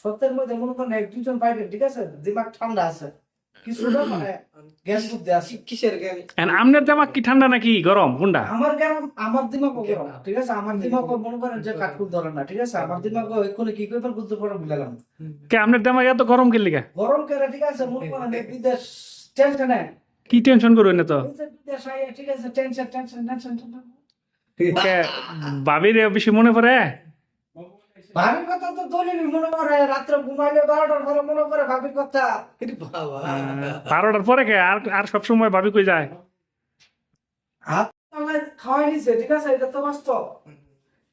সত্যের মধ্যে মনে করেন এক দুজন পাইবে ঠিক আছে? দিমাগ ঠান্ডা আছে। কিছুটা মানে গ্যাস বুদ্ধি আছে। কিসের জ্ঞান? And আমনের দিমাগ কি ঠান্ডা নাকি গরম কোনটা আমার গ্রাম আমার দিমাগ গরম ঠিক আছে? আমার দিমাগ মনে করেন যে কাঠকুট ধরে না ঠিক আছে? আমার দিমাগ এক্ষুনি কি করবেন বুঝতে পারো বুঝলাম কে আমনের দিমাগ এত গরম কে লিগা? গরম ঠিক আছে? মনে করেন টেনশনে কি টেনশন না তো ঠিক আছে? টেনশন টেনশন টেনশন ভাবির বেশি মনে পড়ে? ভাবির কথা তো দলিল মনে করে রাত্রে ঘুমাইলে বারোটার পরে মনে করে ভাবির কথা। বারোটার পরে কে? আর আর সব সময় ভাবি কই যায়? হাত খাওয়াই নিছে ঠিক আছে? এটা তো বাস্তব।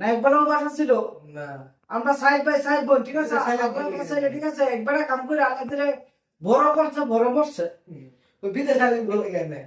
না একবেলাও বাসা ছিল। আমরা সাইড বাই সাইড বোন ঠিক আছে? ঠিক আছে? একবারে কাম করে আল্লাহ দিলে বড় করছে বড় করছে বিদেশ বলে হ্যাঁ